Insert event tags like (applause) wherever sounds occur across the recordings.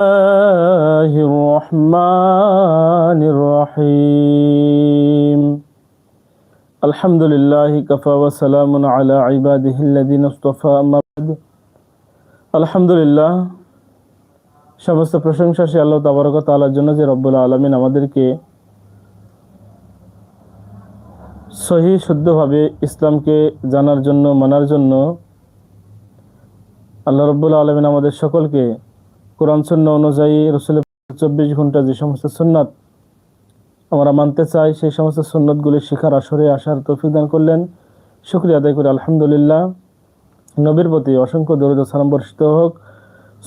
الله الرحمن الرحيم الحمد لله كفى وسلام على عباده الذين اصطفى أما بعد الحمد لله সমস্ত প্রশংসা সে আল্লাহ তাবারক তাআলার জন্য যে রব্বুল আলামিন আমাদেরকে সহি শুদ্ধভাবে ইসলামকে জানার জন্য মানার জন্য আল্লাহ রব্বুল আলমিন আমাদের সকলকে কোরআন শূন্য অনুযায়ী রসুলের চব্বিশ ঘণ্টা যে সমস্ত সুন্নাত, আমরা মানতে চাই, সেই সমস্ত সুন্নতগুলি শিখার আসরে আসার তৌফিক দান করলেন। শুক্রিয়া আদায় করি, আলহামদুলিল্লাহ। নবীর প্রতি অসংখ্য দরুদ ও সালাম বর্ষিত হোক।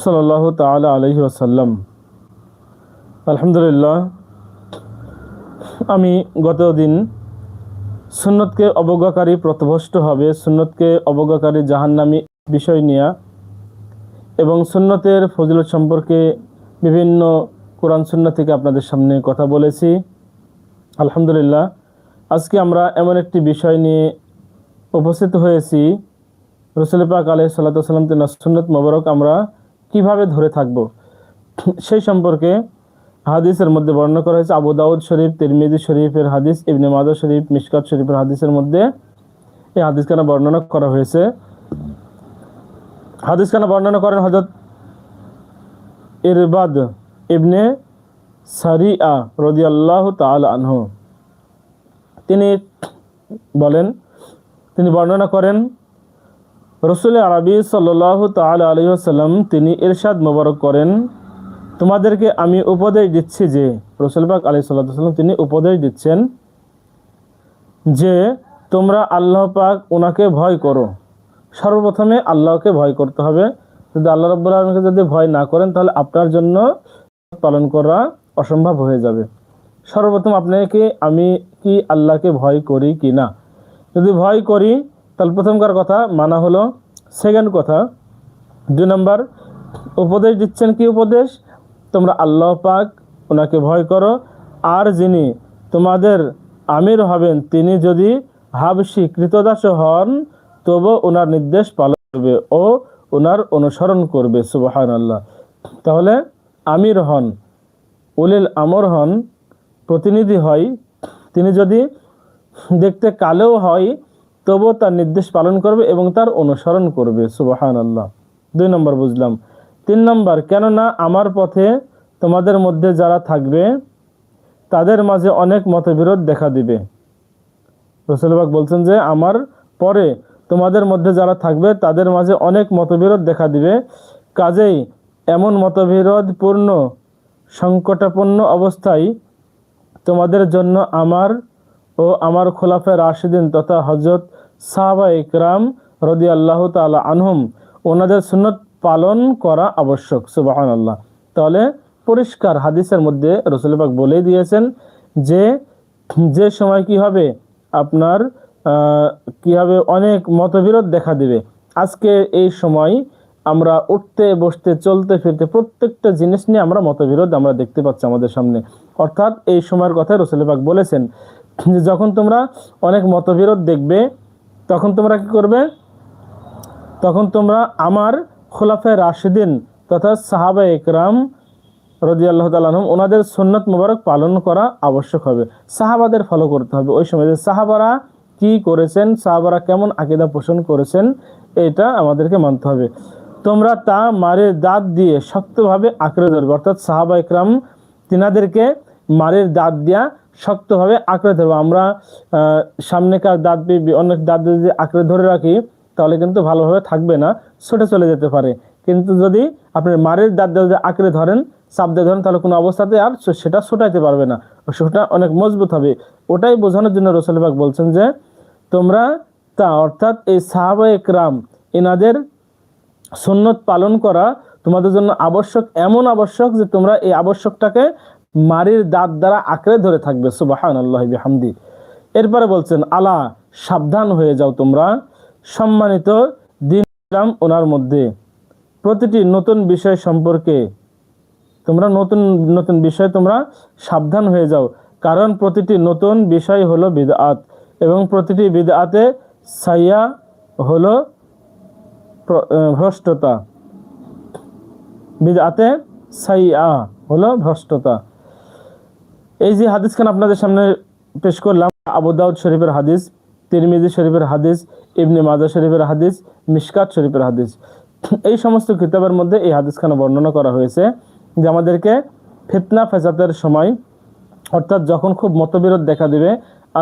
সাল্লাহ তালা আলহি আসাল্লাম আলহামদুলিল্লাহ, আমি গত দিন সুন্নতকে অবজ্ঞাকারী প্রতভষ্ট হবে, সুন্নতকে অবজ্ঞাকারী জাহান্নামী বিষয় নিয়ে এবং সুন্নতের ফজিলত সম্পর্কে বিভিন্ন কোরআন সুন্না থেকে আপনাদের সামনে কথা বলেছি। আলহামদুলিল্লাহ, আজকে আমরা এমন একটি বিষয় নিয়ে উপস্থিত হয়েছি। রসুল পাক আলহ সাল্লাম তিন সুন্নত মোবারক আমরা কীভাবে ধরে থাকব, সেই সম্পর্কে হাদিসের মধ্যে বর্ণনা করা হয়েছে। আবু দাউদ শরীফ, তিরমিজি শরীফের হাদিস, ইবনে মাদা শরীফ মিসকাত শরীফের হাদিসের মধ্যে এই হাদিসখানা বর্ণনা করা হয়েছে। হাদিসখানা বর্ণনা করেন হজরত ইরবাদ ইবনে সারিয়া রদি আল্লাহ তাল আনহু? তিনি বলেন, তিনি বর্ণনা করেন, রসুল আরবি সাল্লাহ তাল আলহিহাল্লাম তিনি ইরশাদ মোবারক করেন, তোমাদেরকে আমি উপদেশ দিচ্ছি যে, রসুল পাক আলি সাল্লাম তিনি উপদেশ দিচ্ছেন, যে তোমরা আল্লাহ পাক ওনাকে ভয় করো। সর্বপ্রথমে আল্লাহকে ভয় করতে হবে। যদি আল্লাহ রব্বুল আলমীকে যদি ভয় না করেন, তাহলে আপনার জন্য পালন করা অসম্ভব হয়ে যাবে। সর্বপ্রথম আপনাকে, আমি কি আল্লাহকে ভয় করি কি না? যদি ভয় করি, তাহলে প্রথমকার কথা? মানা হলো। সেকেন্ড কথা, দুই নম্বর, উপদেশ দিচ্ছেন কি উপদেশ? তোমরা আল্লাহ পাক ওনাকে ভয় করো। আর যিনি তোমাদের আমির হবেন, তিনি যদি হাবসি কৃতদাস হন তবু ওনার নির্দেশ পালন করবে ও ওনার অনুসরণ করবে সুবাহান আল্লাহ তাহলে আমির হন, উলিল আমর হন, প্রতিনিধি হয়। তিনি যদি দেখতে কালেও হয়, তবু তার নির্দেশ পালন করবে এবং তার অনুসরণ করবে সুবাহান আল্লাহ দুই নম্বর বুঝলাম। তিন নম্বর, কেননা আমার পথে তোমাদের মধ্যে যারা থাকবে, তাদের মাঝে অনেক মতবিরোধ দেখা দিবে। রসুলবাগ বলছেন যে, আমার পরে তোমাদের মধ্যে যারা থাকবে, তাদের মাঝে অনেক মতবিরোধ দেখা দিবে। কাজেই এমন মতবিরোধপূর্ণ সংকটাপন্ন অবস্থায় তোমাদের জন্য আমার ও আমার খোলাফে রাশিদিন তথা হজরত সাহাবা ইকরাম রদি আল্লাহ তালা আনহুম ওনাদের সুন্নত পালন করা আবশ্যক সুবাহান আল্লাহ তাহলে পরিষ্কার হাদিসের মধ্যে রসুলবাগ বলেই দিয়েছেন যে যে সময় কি হবে? আপনার কি হবে অনেক মতবিরোধ দেখা দিবে। আজকে এই সময় আমরা উঠতে, বসতে, চলতে, ফিরতে প্রত্যেকটা জিনিস নিয়ে আমরা মতবিরোধ আমরা দেখতে পাচ্ছি আমাদের সামনে। অর্থাৎ এই সময়ের কথা রসুলবাগ বলেছেন যে যখন তোমরা অনেক মতবিরোধ দেখবে, তখন তোমরা কি করবে? তখন তোমরা আমার খোলাফে রাশিদিন তথা সাহাবা একরাম রদি আল্লাহ তালম ওনাদের সন্ন্যত মোবারক পালন করা আবশ্যক হবে। সাহাবাদের ফলো করতে হবে। ওই সময় যে সাহাবারা কি করেছেন, সাহাবারা কেমন আকিদা পোষণ করেছেন, এটা আমাদেরকে মানতে হবে। তোমরা তা মারের দাঁত দিয়ে শক্তভাবে আঁকড়ে ধরবে। অর্থাৎ সাহাবা ইকরাম তিনাদেরকে মারের দাঁত দিয়া শক্তভাবে আঁকড়ে ধরবো। আমরা সামনেকার দাঁত অনেক দাঁত দিয়ে যদি আঁকড়ে ধরে রাখি, তাহলে কিন্তু ভালোভাবে থাকবে না, ছুটে চলে যেতে পারে। কিন্তু যদি আপনার মারের দাঁত যদি আঁকড়ে ধরেন, চাপ দিয়ে ধরেন, তাহলে কোনো অবস্থাতে আর সেটা ছোটাইতে পারবে না। সেটা অনেক মজবুত হবে। ওটাই বোঝানোর জন্য রসুলবাগ বলছেন যে, তোমরা তা, অর্থাৎ এই সাহাবা একরাম, এনাদের সন্ন্যত পালন করা তোমাদের জন্য আবশ্যক, এমন আবশ্যক যে তোমরা এই আবশ্যকটাকে মারির দাঁত দ্বারা আঁকড়ে ধরে থাকবে। সুবাহান আল্লাহ হামদি এরপরে বলছেন, আলা, সাবধান হয়ে যাও তোমরা। সম্মানিত দিন ওনার মধ্যে। প্রতিটি নতুন বিষয় সম্পর্কে তোমরা, নতুন নতুন বিষয় তোমরা সাবধান হয়ে যাও। কারণ প্রতিটি নতুন বিষয় হলো বিদআত এবং প্রতিটি বিদআতে সাইয়া হলো ভ্রষ্টতা। বিদআতে সাইয়া হলো ভ্রষ্টতা। এই যে হাদিসখান আপনাদের সামনে পেশ করলাম, আবু দাউদ শরীফের হাদিস, তিরমিজি শরীফের হাদিস, ইবনে মাজা শরীফের হাদিস, মিশকাত শরীফের হাদিস। এই সমস্ত কিতাবের মধ্যে এই হাদিসখানা বর্ণনা করা হয়েছে যে আমাদেরকে ফিতনা ফেসাতের সময় অর্থাৎ যখন খুব মতবিরোধ দেখা দিবে,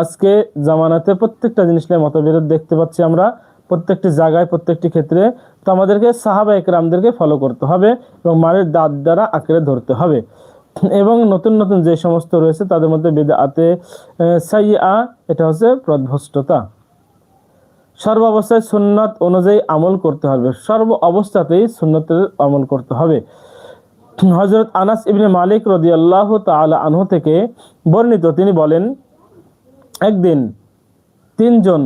আজকে জামানাতে প্রত্যেকটা জিনিস নিয়ে মতবিরোধ দেখতে পাচ্ছি আমরা, প্রত্যেকটি জায়গায়, প্রত্যেকটি ক্ষেত্রে। তো আমাদেরকে সাহাবা একরামদেরকে ফলো করতে হবে এবং মারের দাঁত দ্বারা আঁকড়ে ধরতে হবে। এবং নতুন নতুন যে সমস্ত রয়েছে, তাদের মধ্যে বেদাতে সাইয়া, এটা হচ্ছে প্রধ্বষ্টতা সর্ব অবস্থায় সুন্নত অনুযায়ী আমল করতে হবে। সর্ব অবস্থাতেই সুন্নতের আমল করতে হবে। হজরত আনাস ইবনে মালিক রদিয়াল্লাহ তাআলা আনহু থেকে বর্ণিত, তিনি বলেন, একদিন তিনজন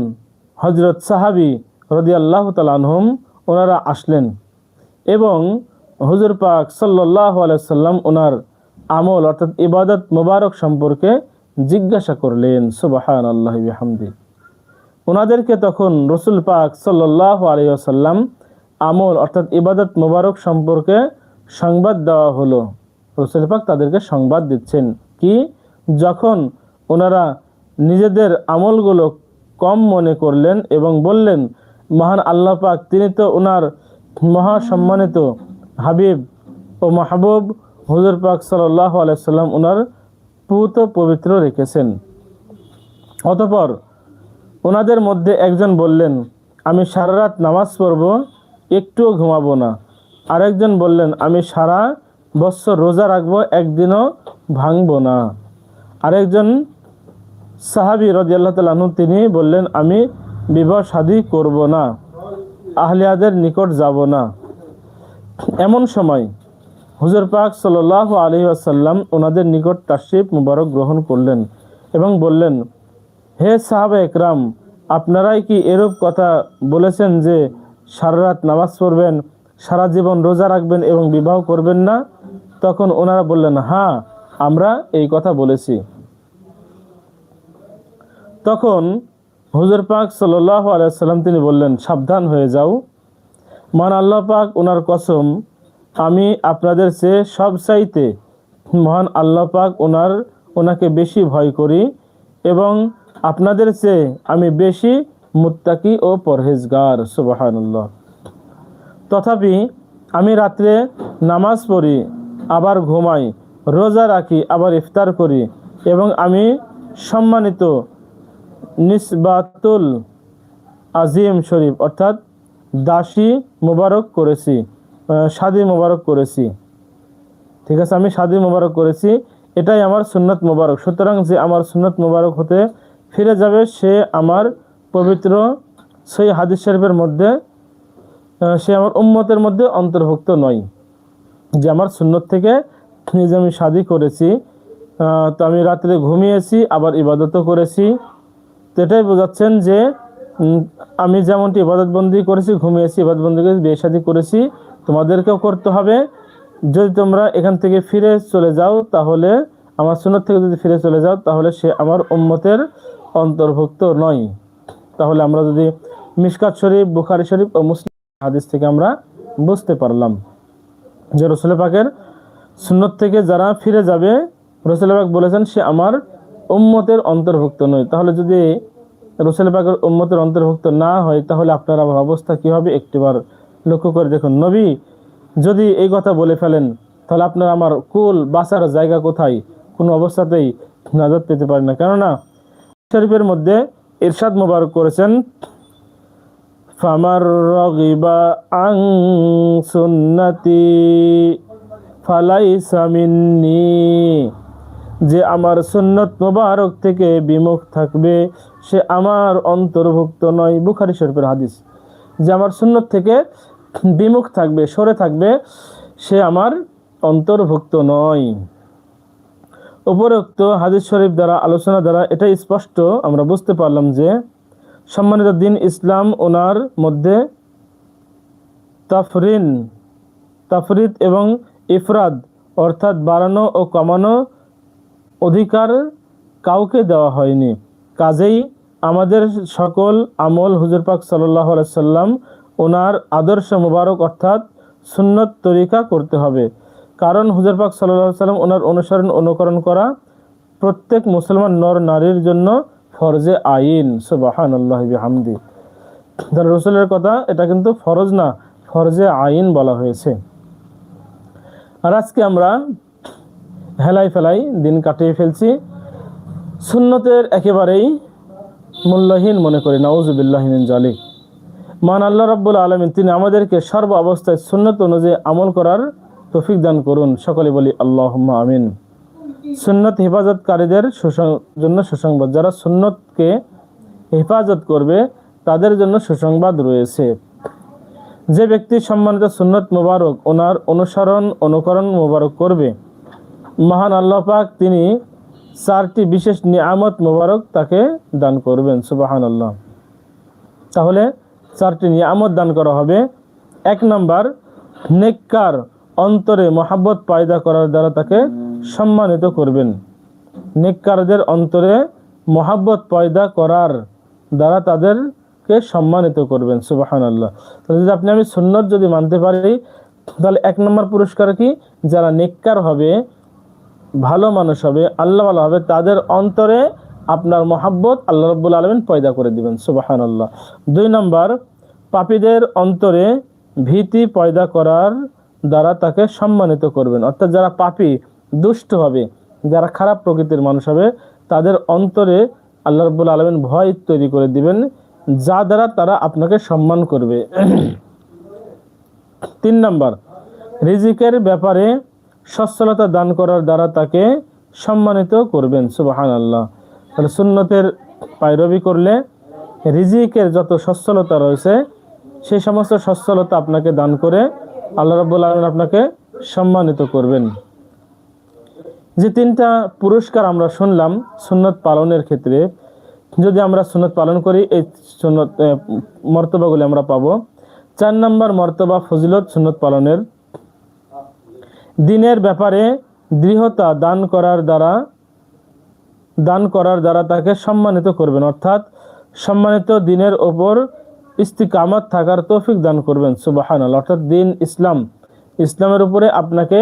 হজরত সাহাবি রদিয়াল্লাহ তাআলা আনহুম ওনারা আসলেন এবং হুজুর পাক সাল্লাহ আলাইসাল্লাম ওনার আমল অর্থাৎ ইবাদত মুবারক সম্পর্কে জিজ্ঞাসা করলেন সুবাহান আল্লাহ হামদি ওনাদেরকে তখন রসুল পাক সাল্লাহ আলিয়াল্লাম আমল অর্থাৎ ইবাদত মুবারক সম্পর্কে সংবাদ দেওয়া হলো। রসুল পাক তাদেরকে সংবাদ দিচ্ছেন। কি? যখন ওনারা নিজেদের আমলগুলো কম মনে করলেন এবং বললেন, মহান আল্লাহ পাক, তিনি তো ওনার মহা সম্মানিত হাবিব ও মাহবুব হুজুর পাক সাল্লাহ আলাইসাল্লাম ওনার পুত পবিত্র রেখেছেন। অতপর ওনাদের মধ্যে একজন বললেন, আমি সারা রাত নামাজ পড়ব, একটুও ঘুমাবো না। আরেকজন বললেন, আমি সারা বছর রোজা রাখব, একদিনও ভাঙবো না। আরেকজন সাহাবি রদিয়াল্লাহ তালু তিনি বললেন, আমি বিবাহ শাদী করব না, আহলিয়াদের নিকট যাব না। এমন সময় হুজুর পাক সাল আলী আসাল্লাম ওনাদের নিকট তাশরিফ মুবারক গ্রহণ করলেন এবং বললেন, হে সাহাবা একরাম, আপনারাই কি এরূপ কথা বলেছেন যে সারা রাত নামাজ পড়বেন সারা জীবন রোজা রাখবেন এবং বিবাহ করবেন না, তখন ওনারা বললেন হ্যাঁ আমরা এই কথা বলেছি। তখন হুজুর পাক সাল্লাহ আলাইসাল্লাম তিনি বললেন, সাবধান হয়ে যাও। মান আল্লাহ পাক ওনার কসম, আমি আপনাদের চেয়ে সব চাইতে মহান আল্লাহ পাক ওনার ওনাকে বেশি ভয় করি এবং আপনাদের চেয়ে আমি বেশি মুত্তাকি ও পরহেজগার। সুবাহানুল্লাহ। তথাপি আমি রাত্রে নামাজ পড়ি, আবার ঘুমাই, রোজা রাখি, আবার ইফতার করি এবং আমি সম্মানিত নিসবাতুল আজিম শরীফ অর্থাৎ দাসী মোবারক করেছি শাদি মোবারক করেছি। ঠিক আছে, আমি শাদি মোবারক করেছি, এটাই আমার সুন্নত মোবারক। সুতরাং যে আমার সুন্নত মোবারক হতে ফিরে যাবে, সে আমার পবিত্র সেই হাদিস শরীফের মধ্যে সে আমার উম্মতের মধ্যে অন্তর্ভুক্ত নয়। যে আমার সুন্নত থেকে নিজে আমি শাদি করেছি তো আমি রাত্রে ঘুমিয়েছি, আবার ইবাদতও করেছি। তো এটাই বোঝাচ্ছেন যে আমি যেমনটি ইবাদতবন্দি করেছি, ঘুমিয়েছি, ইবাদতবন্দি করেছি, বিয়ে শাদি করেছি, তোমাদেরকেও করতে হবে। যদি তোমরা এখান থেকে ফিরে চলে যাও, তাহলে, আমার সুন্নত থেকে যদি ফিরে চলে যাও, তাহলে সে আমার উম্মতের অন্তর্ভুক্ত নয়। তাহলে আমরা যদি মিসকাত শরীফ, বুখারি শরীফ ও মুসলিম হাদিস থেকে আমরা বুঝতে পারলাম যে রসুল পাকের সুন্নত থেকে যারা ফিরে যাবে, রসুল পাক বলেছেন, সে আমার উম্মতের অন্তর্ভুক্ত নয়। তাহলে যদি রসুল পাকের উম্মতের অন্তর্ভুক্ত না হয়, তাহলে আপনার আমার অবস্থা কী হবে? একটিবার লক্ষ্য করে দেখুন। নবী যদি এই কথা বলে ফেলেন, তাহলে আপনার আমার কুল বাঁচার জায়গা কোথায়? কোনো অবস্থাতেই নাজাদ পেতে পারে না। কেননা শরীফের মধ্যে ইরশাদ মোবারক করেছেন ফামার রগিবা আং সুন্নতি ফালাইসা মিন্নি যে আমার সুন্নত মোবারক থেকে বিমুখ থাকবে, সে আমার অন্তর্ভুক্ত নয়। বুখারি শরীফের হাদিস। যে আমার সুন্নত থেকে বিমুখ থাকবে, সরে থাকবে, সে আমার অন্তর্ভুক্ত নয়। উপরোক্ত হাদিস শরীফ দ্বারা আলোচনা দ্বারা এটাই স্পষ্ট, আমরা বুঝতে পারলাম যে সম্মানিত দিন ইসলাম ওনার মধ্যে তাফরিন তাফরিদ এবং ইফরাদ অর্থাৎ বাড়ানো ও কমানো অধিকার কাউকে দেওয়া হয়নি। কাজেই আমাদের সকল আমল হুজুর পাক সাল্লাহ সাল্লাম ওনার আদর্শ মুবারক অর্থাৎ সুন্নত তরিকা করতে হবে। কারণ হুজুর পাক সাল্লাহ সাল্লাম ওনার অনুসরণ, অনুকরণ করা প্রত্যেক মুসলমান নর নারীর জন্য ফরজে আইন সুবাহান আল্লাহ হামদি তাহলে রসুলের কথা, এটা কিন্তু ফরজ না, ফরজে আইন বলা হয়েছে। আর আজকে আমরা হেলাই ফেলাই, দিন কাটিয়ে ফেলছি। সুন্নতের একেবারেই মূল্যহীন মনে করি নাউজুবিল্লাহিন জালি মান আল্লাহ রাব্বুল আলমিন, তিনি আমাদেরকে সর্ব অবস্থায় সুন্নত অনুযায়ী আমল করার তৌফিক দান করুন। সকলে বলি আল্লাহ আমিন। সুন্নত হেফাজতকারীদের জন্য সুসংবাদ। যারা সুন্নতকে হেফাজত করবে, তাদের জন্য সুসংবাদ রয়েছে। যে ব্যক্তি সম্মানিত সুন্নত মোবারক, ওনার অনুসরণ, অনুকরণ মোবারক করবে। মহান আল্লাহ পাক তিনি চারটি বিশেষ নিয়ামত মোবারক তাকে দান করবেন সুবাহান আল্লাহ তাহলে চারটি নিয়ামত দান করা হবে। এক নাম্বার, নেককার অন্তরে মহাব্বত পায়দা করার দ্বারা তাকে সম্মানিত করবেন। নেককারদের অন্তরে মহাব্বত পয়দা করার দ্বারা তাদেরকে সম্মানিত করবেন সুবাহান আল্লাহ তাহলে যদি আপনি আমি সুন্নত যদি মানতে পারি, তাহলে এক নম্বর পুরস্কার কি? যারা নেককার হবে, ভালো মানুষ হবে, আল্লাহ ভালো হবে, তাদের অন্তরে আপনার মহাব্বত আল্লাহ রব্বুল আলমিন পয়দা করে দিবেন সুবাহান আল্লাহ দুই নম্বর, পাপীদের অন্তরে ভীতি পয়দা করার দ্বারা তাকে সম্মানিত করবেন। অর্থাৎ যারা পাপী দুষ্ট হবে, যারা খারাপ প্রকৃতির মানুষ হবে, তাদের অন্তরে আল্লাহ রব্বুল আলমিন ভয় তৈরি করে দিবেন, যা দ্বারা তারা আপনাকে সম্মান করবে। তিন নম্বর, রিজিকের ব্যাপারে সচ্ছলতা দান করার দ্বারা তাকে সম্মানিত করবেন সুবাহান আল্লাহ তাহলে সুন্নতের পায়রবি করলে রিজিকের যত সচ্ছলতা রয়েছে সেই সমস্ত সচ্ছলতা আপনাকে দান করে আল্লাহ রাব্বুল আলমিন আপনাকে সম্মানিত করবেন। যে তিনটা পুরস্কার আমরা শুনলাম সুন্নত পালনের ক্ষেত্রে, যদি আমরা সুন্নত পালন করি, এই সুন্নত মর্তবাগুলি আমরা পাবো। চার নম্বর মর্তবা ফজিলত সুন্নত পালনের। দিনের ব্যাপারে দৃঢ়তা দান করার দ্বারা, দান করার দ্বারা তাকে সম্মানিত করবেন। অর্থাৎ সম্মানিত দিনের ওপর ইস্তিকামত থাকার তৌফিক দান করবেন সুবাহান অর্থাৎ দিন ইসলাম, ইসলামের উপরে আপনাকে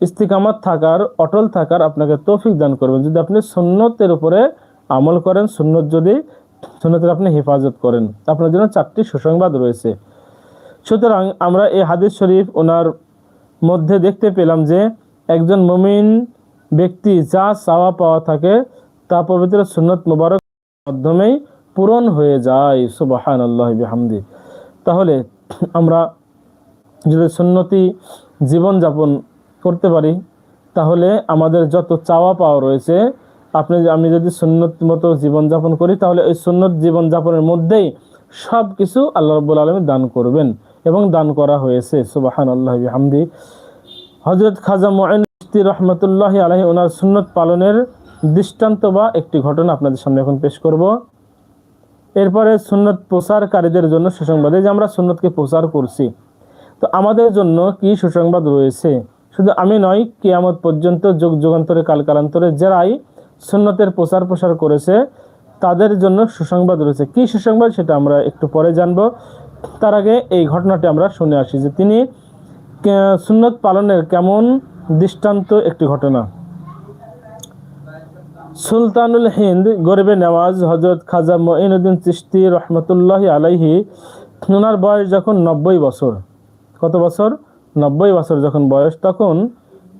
ইস্তিকামত থাকার, অটল থাকার আপনাকে তৌফিক দান করবেন। যদি আপনি সুন্নতের উপরে আমল করেন, সুন্নত যদি, সুন্নতের আপনি হেফাজত করেন, আপনার জন্য চারটি সুসংবাদ রয়েছে। সুতরাং আমরা এই হাদিস শরীফ ওনার মধ্যে দেখতে পেলাম যে, একজন মুমিন ব্যক্তি যা চাওয়া পাওয়া থাকে, তা পবিত্র সুন্নত মুবারক মাধ্যমেই পূরণ হয়ে যায়। সুবাহান আল্লাহ বিহামদি। তাহলে আমরা যদি সুন্নতি জীবনযাপন করতে পারি, তাহলে আমাদের যত চাওয়া পাওয়া রয়েছে, আপনি আমি যদি সুন্নত মতো জীবনযাপন করি, তাহলে ওই সুন্নত জীবনযাপনের মধ্যেই সব কিছু আল্লাহ রব্বুল আলমী দান করবেন এবং দান করা হয়েছে। সুবাহান আল্লাহ হামদি হজরত খাজা মোয়েন রহমতুল্লাহ আলহী ওনার সুন্নত পালনের দৃষ্টান্ত বা একটি ঘটনা আপনাদের সামনে এখন পেশ করব। এরপরে সুন্নত প্রচারকারীদের জন্য সুসংবাদ যে আমরা সুন্নতকে প্রচার করছি, তো আমাদের জন্য কি সুসংবাদ রয়েছে? শুধু আমি নয়, কিয়ামত পর্যন্ত যুগ যুগান্তরে, কালকালান্তরে যারাই সুন্নতের প্রচার প্রসার করেছে, তাদের জন্য সুসংবাদ রয়েছে। কি সুসংবাদ সেটা আমরা একটু পরে জানব। তার আগে এই ঘটনাটি আমরা শুনে আসি যে তিনি সুন্নত পালনের কেমন দৃষ্টান্ত একটি ঘটনা। সুলতানুল হিন্দ গরিবে নেওয়াজ হজরত খাজা মঈনুদ্দিন চিস্তি রহমতুল্লাহ আলাইহি, ওনার বয়স যখন নব্বই বছর। কত বছর? নব্বই বছর যখন বয়স, তখন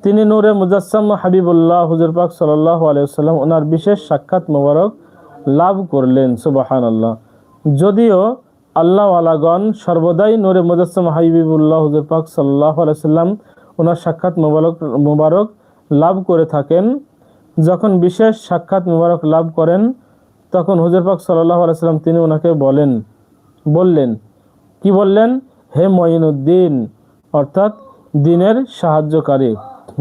তিনি নূরে মুজাসম হাবিবুল্লাহ হুজুর পাক সাল্লাহ আলাইসাল্লাম ওনার বিশেষ সাক্ষাৎ মোবারক লাভ করলেন সুবাহান আল্লাহ যদিও আল্লাহ আলাগণ সর্বদাই নূরে মুজাসম হাবিবুল্লাহ হুজুর পাক সাল্লাহ আলাইসাল্লাম ওনার সাক্ষাৎ মোবারক মোবারক লাভ করে থাকেন। যখন বিশেষ সাক্ষাৎ মুবারক লাভ করেন, তখন হুজুর পাক সাল্লাহ আলাইসাল্লাম তিনি ওনাকে বলেন, বললেন, কি বললেন? হে মঈনুদ্দিন অর্থাৎ দিনের সাহায্যকারী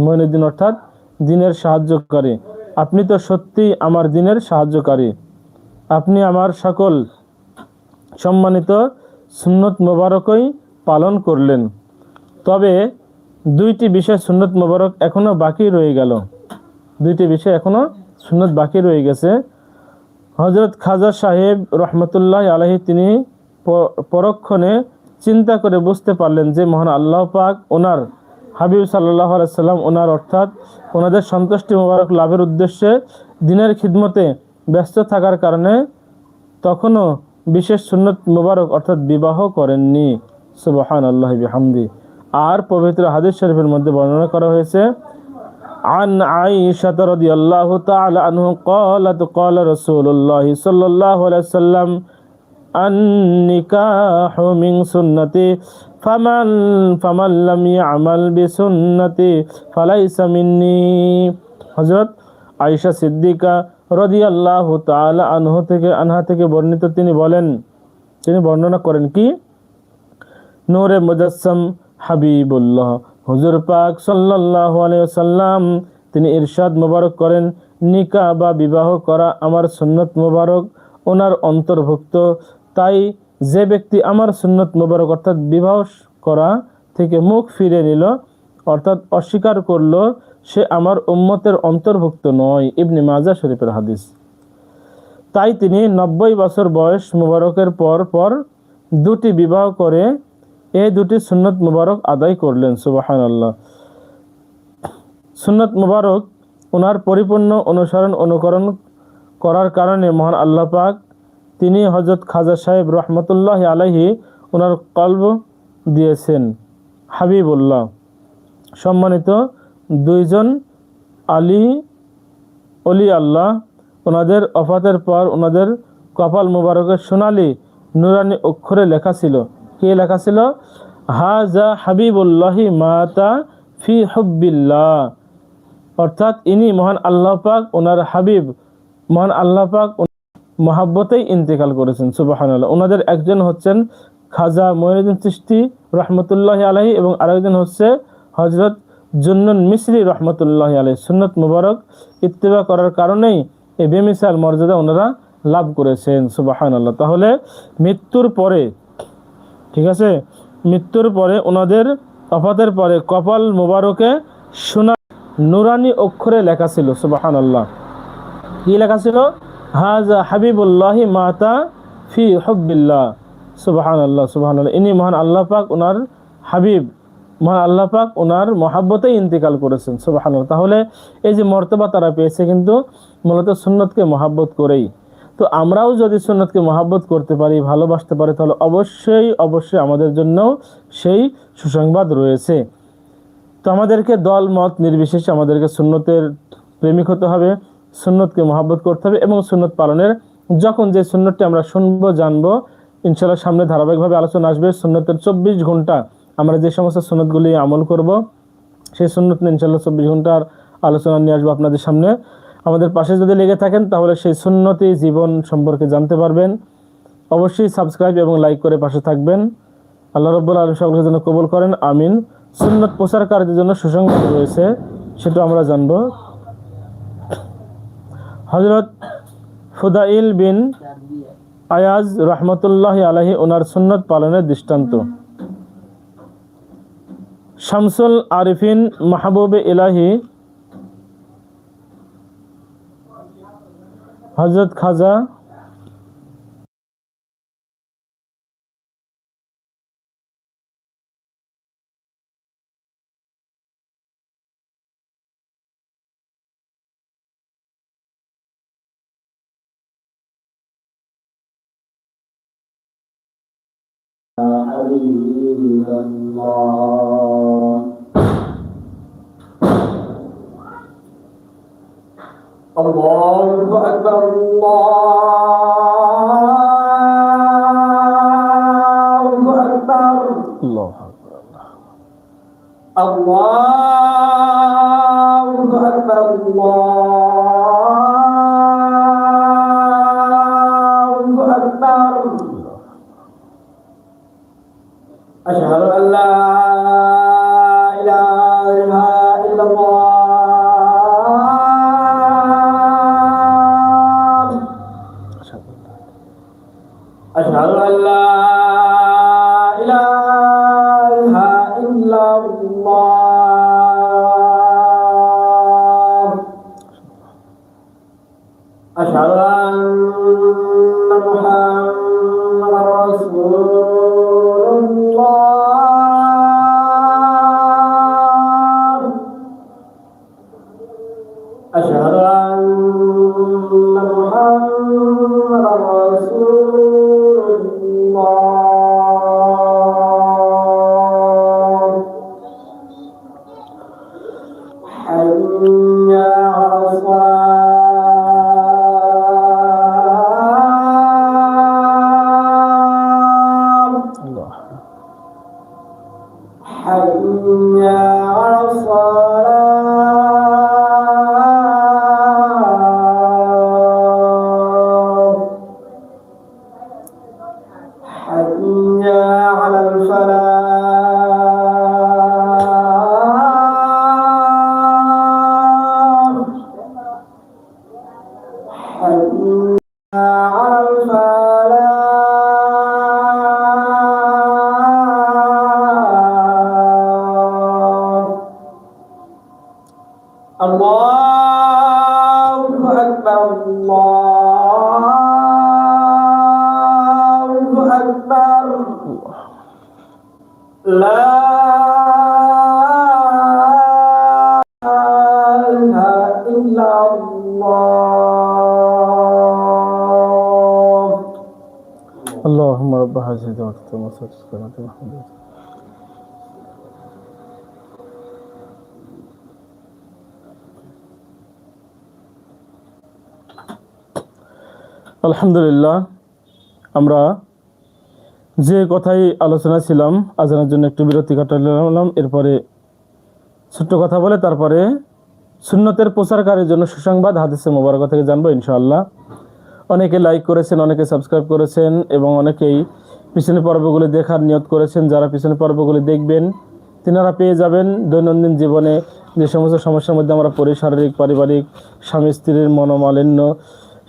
মঈনুদ্দিন অর্থাৎ দিনের সাহায্যকারী। আপনি তো সত্যি আমার দিনের সাহায্যকারী। আপনি আমার সকল সম্মানিত সুন্নত মোবারকই পালন করলেন। তবে দুইটি বিষয় সুন্নত মোবারক এখনও বাকি রয়ে গেল। দুইটি বিষয় এখনও সুন্নত বাকি রয়ে গেছে। হজরত খাজা সাহেব রহমতুল্লাহ আলহি তিনি পরক্ষণে চিন্তা করে বুঝতে পারলেন যে মহান আল্লাহ পাক ওনার হাবিব সাল্লাহ আলাইসাল্লাম ওনার অর্থাৎ ওনাদের সন্তুষ্টি মোবারক লাভের উদ্দেশ্যে দিনের খিদমতে ব্যস্ত থাকার কারণে তখনও বিশেষ সুন্নত মোবারক অর্থাৎ বিবাহ করেননি সুবহান আল্লাহ বিহামদি আর পবিত্র হাদিস শরীফের মধ্যে বর্ণনা করা হয়েছে عن عائشة رضي الله تعالى عنه قالت قال رسول الله صلى الله عليه وسلم النكاح من سنتي فمن فمن لم يعمل بسنتي فليس مني হযরত আয়েশা সিদ্দিকা রাদিয়াল্লাহু তাআলা আনহু থেকে আনহা থেকে বর্ণিত তিনি বলেন তিনি বর্ণনা করেন কি নূরে মুজাসসাম হাবিবুল্লাহ হুজুর পাক সাল্লাল্লাহু আলাইহি ওয়াসাল্লাম তিনি ইরশাদ মোবারক করেন নিকা বা বিবাহ করা আমার সুন্নত মোবারক ওনার অন্তর্ভুক্ত তাই যে ব্যক্তি আমার সুন্নত মোবারক অর্থাৎ বিবাহ করা থেকে মুখ ফিরে নিল, অর্থাৎ অস্বীকার করল, সে আমার উম্মতের অন্তর্ভুক্ত নয়, ইবনে মাজা শরীফের হাদিস। তাই তিনি নব্বই বছর বয়স মুবারকের পর পর দুটি বিবাহ করে এই দুটি সুন্নত মুবারক আদায় করলেন সুবাহান আল্লাহ সুন্নত মুবারক ওনার পরিপূর্ণ অনুসরণ, অনুকরণ করার কারণে মহান আল্লাহ পাক তিনি হজরত খাজা সাহেব রহমতুল্লাহ আলাহি ওনার কল্ব দিয়েছেন। হাবিবুল্লাহ। সম্মানিত দুইজন আলী, অলি আল্লাহ ওনাদের অফাতের পর ওনাদের কপাল মুবারকের সোনালি নুরানি অক্ষরে লেখা ছিল। কি লেখা ছিল? হা হাজা হাবিবুল্লাহি মাতা ফি হব্বিল্লাহ। অর্থাৎ ইনি মহান আল্লাহ পাক ওনার হাবিব মহান আল্লাহ পাক মহাব্বতেই ইন্তেকাল করেছেন সুবাহান আল্লাহ ওনাদের একজন হচ্ছেন খাজা মহিনুদ্দিন চিস্তি রহমতুল্লাহ আলহী এবং আরেকজন হচ্ছে হজরত জুন্নুন মিসরি রহমতুল্লাহ আলহী সুন্নত মুবারক ইত্তেবা করার কারণেই এই বেমিসাল মর্যাদা ওনারা লাভ করেছেন সুবাহান আল্লাহ তাহলে মৃত্যুর পরে, ঠিক আছে? মৃত্যুর পরে ওনাদের অফাতের পরে কপাল মুবারকে সোনা নুরানি অক্ষরে লেখা ছিল সুবাহান আল্লাহ কি লেখা ছিল? হাজা হাবিবুল্লাহি মাতা ফি হব্বিল্লাহ। সুবাহান আল্লাহ সুবাহান আল্লাহ ইনি মহান আল্লাহ পাক ওনার হাবিব, মহান আল্লাহ পাক ওনার মহাব্বতেই ইন্তেকাল করেছেন সুবাহান তাহলে এই যে মর্তবা তারা পেয়েছে কিন্তু মূলত সুন্নতকে মহাব্বত করেই। তো আমরাও যদি সুন্নতকে মহাব্বত করতে পারি, ভালোবাসতে পারি, তাহলে অবশ্যই অবশ্যই আমাদের জন্য সেই সুসংবাদ রয়েছে। তো আমাদেরকে দল, মত নির্বিশেষে আমাদেরকে সুন্নতের প্রেমিক হতে হবে। সুন্নতকে মহাব্বত করতে হবে এবং সুন্নত পালনের, যখন যে সুন্নতটি আমরা শুনব, জানব ইনশাল্লাহ সামনে ধারাবাহিকভাবে আলোচনা আসবে। সুন্নতের চব্বিশ ঘণ্টা আমরা যে সমস্ত সুন্নতগুলি আমল করব, সেই সুন্নত নিয়ে ইনশাল্লাহ চব্বিশ ঘণ্টার আলোচনা নিয়ে আসব আপনাদের সামনে। আমাদের পাশে যদি লেগে থাকেন, তাহলে সেই সুন্নতি জীবন সম্পর্কে জানতে পারবেন। অবশ্যই সাবস্ক্রাইব এবং লাইক করে পাশে থাকবেন। আল্লাহ রব্বুল আলম সকলের জন্য কবুল করেন, আমিন। সুন্নত প্রচারকারীদের জন্য সুসংবাদ রয়েছে, সেটা আমরা জানব। হজরত ফুদাইল বিন আয়াজ রহমতুল্লাহ আলহী ওনার সুন্নত পালনের দৃষ্টান্ত। শামসুল আরিফিন মাহবুব ইলাহি হজরত খাজা حبيب الله. الله أكبر. الله هذه الدعوة المصلحة الصلاة محمد আলহামদুলিল্লাহ আমরা যে কথাই আলোচনা ছিলাম আজানের জন্য একটু বিরতি কাটালাম এরপরে ছোট্ট কথা বলে তারপরে সুন্নতের প্রচারকারের জন্য সুসংবাদ হাদিসে মোবারক থেকে জানবো ইনশাআল্লাহ অনেকে লাইক করেছেন অনেকে সাবস্ক্রাইব করেছেন এবং অনেকেই পিছনের পর্বগুলি দেখার নিয়ত করেছেন, যারা পিছনের পর্বগুলি দেখবেন, তিনারা পেয়ে যাবেন দৈনন্দিন জীবনে। যে সমস্ত সমস্যার মধ্যে আমরা পড়ি, শারীরিক, পারিবারিক, স্বামী, স্ত্রীর মনোমালিন্য,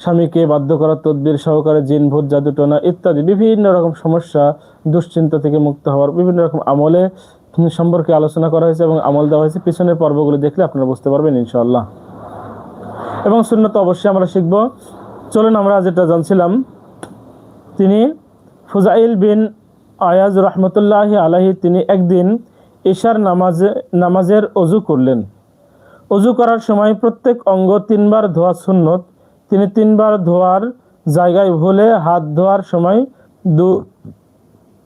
স্বামীকে বাধ্য করার তদবির সহকারে জিন, ভূত জাদুটনা ইত্যাদি বিভিন্ন রকম সমস্যা, দুশ্চিন্তা থেকে মুক্ত হওয়ার বিভিন্ন রকম আমলে সম্পর্কে আলোচনা করা হয়েছে এবং আমল দেওয়া হয়েছে। পিছনের পর্বগুলি দেখলে আপনারা বুঝতে পারবেন ইনশাআল্লাহ। এবং শূন্য তো অবশ্যই আমরা শিখব। চলুন আমরা যেটা জানছিলাম, তিনি ফুজাইল বিন আয়াজ রহমতুল্লাহ আলাহি তিনি একদিন ঈশার নামাজে, নামাজের অজু করলেন। অজু করার সময় প্রত্যেক অঙ্গ তিনবার ধোয়া সুন্নত। তিনি তিনবার ধোয়ার জায়গায় ভুলে হাত ধোয়ার সময় দু,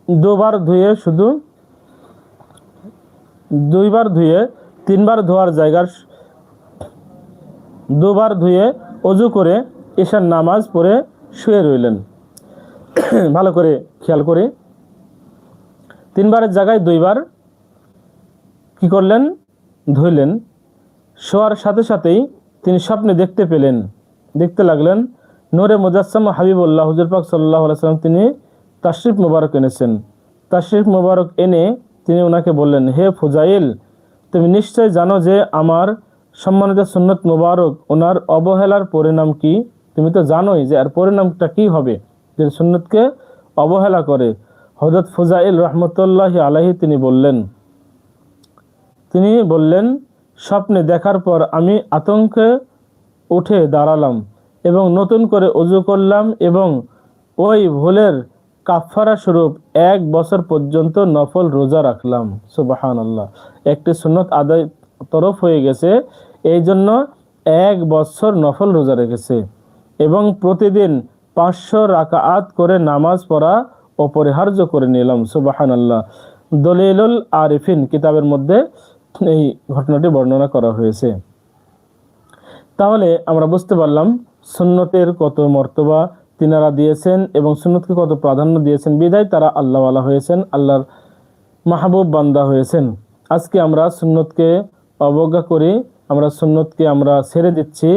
দুবার ধুয়ে শুধু দুইবার ধুয়ে তিনবার ধোয়ার জায়গার দুবার ধুয়ে অজু করে ঈশার নামাজ পড়ে শুয়ে রইলেন। (coughs) ভালো করে খেয়াল করে তিনবারের জায়গায় দুইবার কি করলেন? ধুইলেন শোয়ার সাথে সাথেই তিনি স্বপ্নে দেখতে পেলেন। দেখতে লাগলেন, নূরে মুজাসম হাবিবুল্লাহ, হুজুর পাক সাল্লাহ সাল্লাম তিনি তাশরিফ মুবারক এনেছেন। তাশরিফ মুবারক এনে তিনি ওনাকে বললেন, হে ফুজাইল, তুমি নিশ্চয় জানো যে আমার সম্মানিত সুন্নত মুবারক ওনার অবহেলার পরিণাম কি? তুমি তো জানোই যে এর পরিণামটা কি হবে? যে সুন্নতকে অবহেলা করে। হজরত ফুজাইল রহমতুল্লাহ আলাহি তিনি বললেন তিনি বললেন, স্বপ্নে দেখার পর আমি আতঙ্কে উঠে দাঁড়ালাম এবং নতুন করে অজু করলাম এবং ওই ভুলের কাফারা স্বরূপ এক বছর পর্যন্ত নফল রোজা রাখলাম। সুবাহান আল্লাহ একটি সুন্নত আদায় তরফ হয়ে গেছে, এই জন্য এক বছর নফল রোজা রেখেছে এবং প্রতিদিন পাঁচশো রাকাত করে নামাজ পড়া অপরিহার্য করে নিলাম সুবাহান আল্লাহ দলিলুল আরিফিন কিতাবের মধ্যে এই ঘটনাটি বর্ণনা করা হয়েছে। তাহলে আমরা বুঝতে পারলাম, সুন্নতের কত মর্তবা তিনারা দিয়েছেন এবং সুন্নতকে কত প্রাধান্য দিয়েছেন। বিদায় তারা আল্লাহওয়ালা হয়েছেন, আল্লাহর মাহবুব বান্দা হয়েছেন। আজকে আমরা সুন্নতকে অবজ্ঞা করি, আমরা সুন্নতকে আমরা ছেড়ে দিচ্ছি।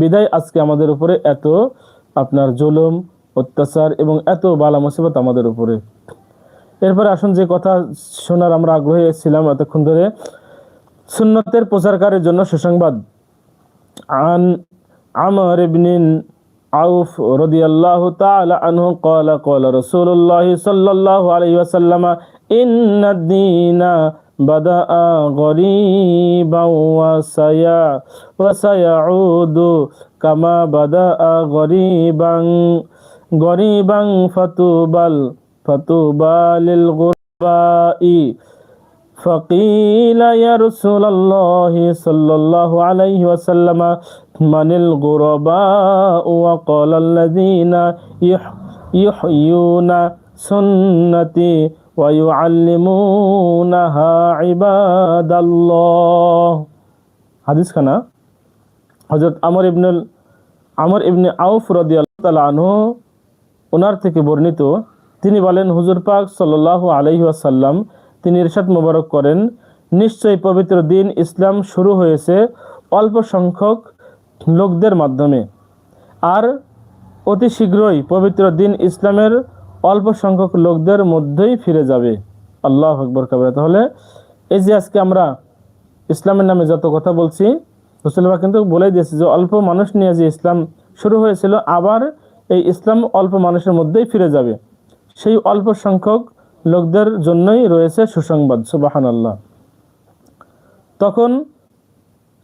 বিদায় আজকে আমাদের উপরে এত আপনার জুলুম অত্যাচার এবং এত বালা মুসিবত আমাদের উপরে এরপরে আসুন যে কথা শোনার আমরা আগ্রহী ছিলাম এতক্ষণ ধরে সুন্নতের প্রচারকারের জন্য সুসংবাদ عن عمر بن عوف رضي الله تعالى عنه قال قال رسول الله صلى الله عليه وسلم إن الدين بدأ غريبا وسيع وسيعود كما بدأ غريبا غريبا فتوبى فتوبى للغرباء فقيل يا رسول الله صلى الله عليه وسلم من الغرباء وقال الذين يح- يحيون سنتي হাদিসখানা আমর ইবনুল আমর ইবনে আউফ ওনার থেকে বর্ণিত, তিনি বলেন, হুজুর পাক সাল্লাল্লাহু আলাইহি ওয়াসাল্লাম, তিনি ইরশাদ মোবারক করেন, নিশ্চয়ই পবিত্র দিন ইসলাম শুরু হয়েছে অল্প সংখ্যক লোকদের মাধ্যমে। আর অতি শীঘ্রই পবিত্র দিন ইসলামের অল্প সংখ্যক লোকদের মধ্যেই ফিরে যাবে। আল্লাহ আকবর কাবরা। তাহলে এই যে আজকে আমরা ইসলামের নামে যত কথা বলছি রসুল্লাহ কিন্তু বলেই দিয়েছে যে অল্প মানুষ নিয়ে যে ইসলাম শুরু হয়েছিল, আবার এই ইসলাম অল্প মানুষের মধ্যেই ফিরে যাবে। সেই অল্প সংখ্যক লোকদের জন্যই রয়েছে সুসংবাদ সুবাহান আল্লাহ তখন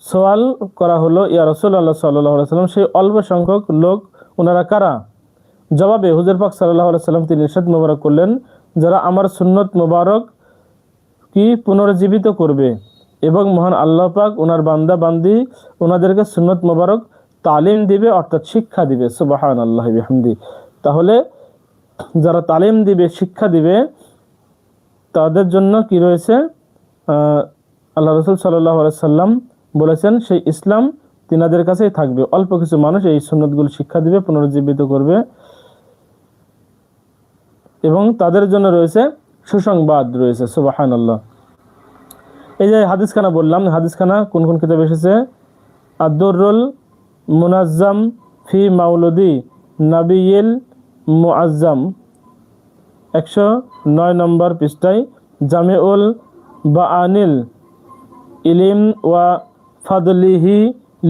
সোয়াল করা হলো, ইয়া রসুল্লাহ সাল্লাহ সাল্লাম সেই অল্প সংখ্যক লোক ওনারা কারা? জবাবে হুজুর পাক সাল্লাহ সাল্লাম তিনি ইরশাদ মোবারক করলেন, যারা আমার সুন্নত মোবারক কি পুনর্জীবিত করবে এবং মহান আল্লাহ পাক ওনার বান্দা বান্দি ওনাদেরকে সুন্নত মোবারক তালিম দিবে অর্থাৎ শিক্ষা দিবে সুবাহান আল্লাহ তাহলে যারা তালিম দিবে, শিক্ষা দিবে, তাদের জন্য কি রয়েছে? আল্লাহ রসুল সাল্লাহ সাল্লাম বলেছেন, সেই ইসলাম তিনাদের কাছেই থাকবে। অল্প কিছু মানুষ এই সুন্নতগুলো শিক্ষা দিবে পুনরুজ্জীবিত করবে। এবং তাদের জন্য রয়েছে সুসংবাদ রয়েছে সুবাহান আল্লাহ এই যে হাদিসখানা বললাম, হাদিসখানা কোন কোন কিতাবে এসেছে? আদুরুল মুনাজ্জাম ফি মাউলুদি নাবিয়েল মুআজ্জাম, একশো নয় নম্বর পৃষ্ঠায়, জামেউল বা আনিল ইলিম ওয়া ফাদলিহি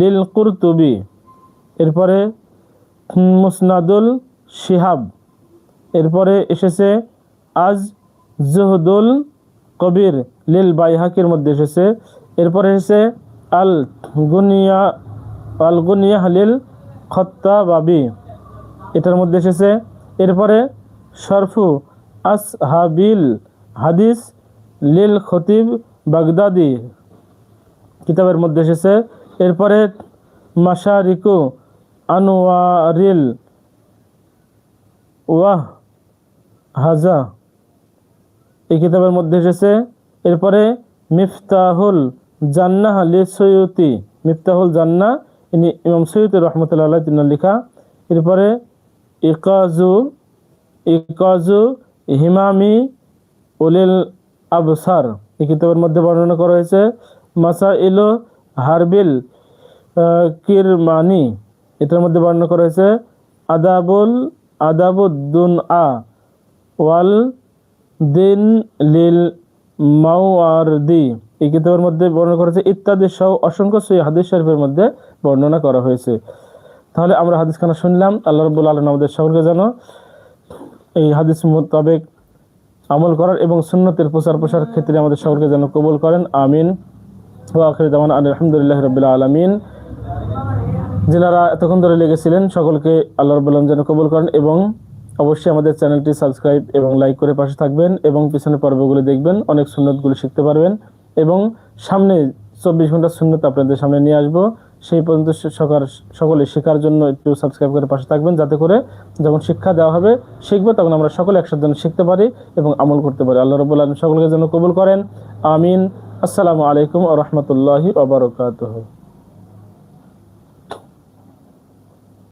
লিল কুরতুবি। এরপরে মুসনাদুল শিহাব। এরপরে এসেছে আজ জহদুল কবির, লিল বাইহাকির মধ্যে এসেছে। এরপরে এসেছে আল গুনিয়া আল গুনিয়া লিল খত্তা বাবি এটার মধ্যে এসেছে। এরপরে শরফু আস হাবিল হাদিস, লিল খতিব বাগদাদি, কিতাবের মধ্যে এসেছে। এরপরে মাসারিকু আনোয়ারিল ওয়াহ হাজা। এই কিতাবের মধ্যে এসেছে, এরপরে মিফতাহুল জান্নাহ আলী সৈয়তি মিফতাহুল জান্নাহ, ইনি ইমাম সৈয়দ রহমতুল্লাহ তিনি লেখা। এরপরে ইকাজু ইকাজু হিমামি উলিল আবসার। এই কিতাবের মধ্যে বর্ণনা করা হয়েছে মাসা ইলো হারবিল কিরমানি। এটার মধ্যে বর্ণনা করা হয়েছে, আদাবুল আদাবুদ্দুন আ ওয়াল দিন লিল মাওয়ারদি। এই কিতাবের মধ্যে বর্ণনা করা হয়েছে, ইত্যাদি সহ অসংখ্য সই হাদিস শরীফের মধ্যে বর্ণনা করা হয়েছে। তাহলে আমরা হাদিসখানা শুনলাম, আল্লাহ রব্বুল আলম আমাদের সকলকে যেন এই হাদিস মোতাবেক আমল করার এবং সুন্নতের প্রচার প্রসার ক্ষেত্রে আমাদের সকলকে যেন কবুল করেন, আমিন। আখির দামান আলহামদুলিল্লাহ রবিল্লা আলমিন। যেনারা এতক্ষণ ধরে লেগেছিলেন, সকলকে আল্লাহ রব্বুল আলম যেন কবুল করেন এবং অবশ্যই আমাদের চ্যানেলটি সাবস্ক্রাইব এবং লাইক করে পাশে থাকবেন এবং পিছনে পর্বগুলো দেখবেন। অনেক সুন্নতগুলো শিখতে পারবেন। এবং সামনে চব্বিশ ঘণ্টা সুন্নত আপনাদের সামনে নিয়ে আসব। সেই পর্যন্ত সকাল সকলে শেখার জন্য একটু সাবস্ক্রাইব করে পাশে থাকবেন, যাতে করে যখন শিক্ষা দেওয়া হবে, শিখব, তখন আমরা সকলে একসাথে যেন শিখতে পারি এবং আমল করতে পারি। আল্লাহ রবুল্লা আলম সকলকে যেন কবুল করেন। আমিন। আসসালামু আলাইকুম আ রহমতুল্লাহি ওবরকাতহ